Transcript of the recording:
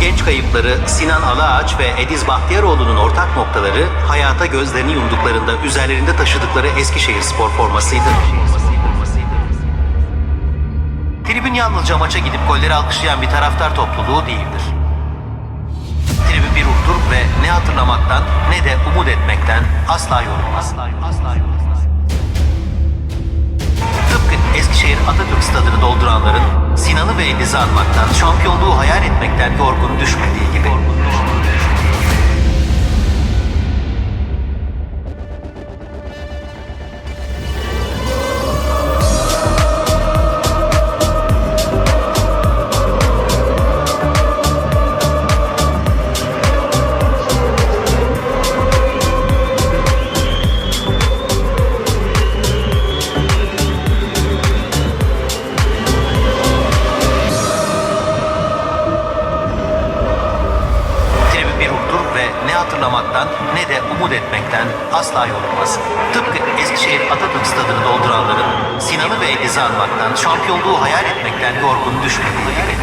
genç kayıpları Sinan Alaağaç ve Ediz Bahtiyaroğlu'nun ortak noktaları hayata gözlerini yumduklarında üzerlerinde taşıdıkları Eskişehir spor formasıydı. Tribün yalnızca maça gidip golleri alkışlayan bir taraftar topluluğu değildir. Tribün bir ruhtur ve ne hatırlamaktan ne de umut etmekten asla yorulmaz. Tıpkı Eskişehir Atatürk Stadı'nı dolduranların ve Ediz'i anmaktan, şampiyonluğu hayal etmekten yorgun düşmediği gibi. hatırlamaktan ne de umut etmekten asla yorulmaz. Tıpkı Eskişehir Atatürk Stadı'nı dolduranların Sinan'ı ve Eliz'i anmaktan, şampiyonluğu hayal etmekten yorgun düşmediği gibi.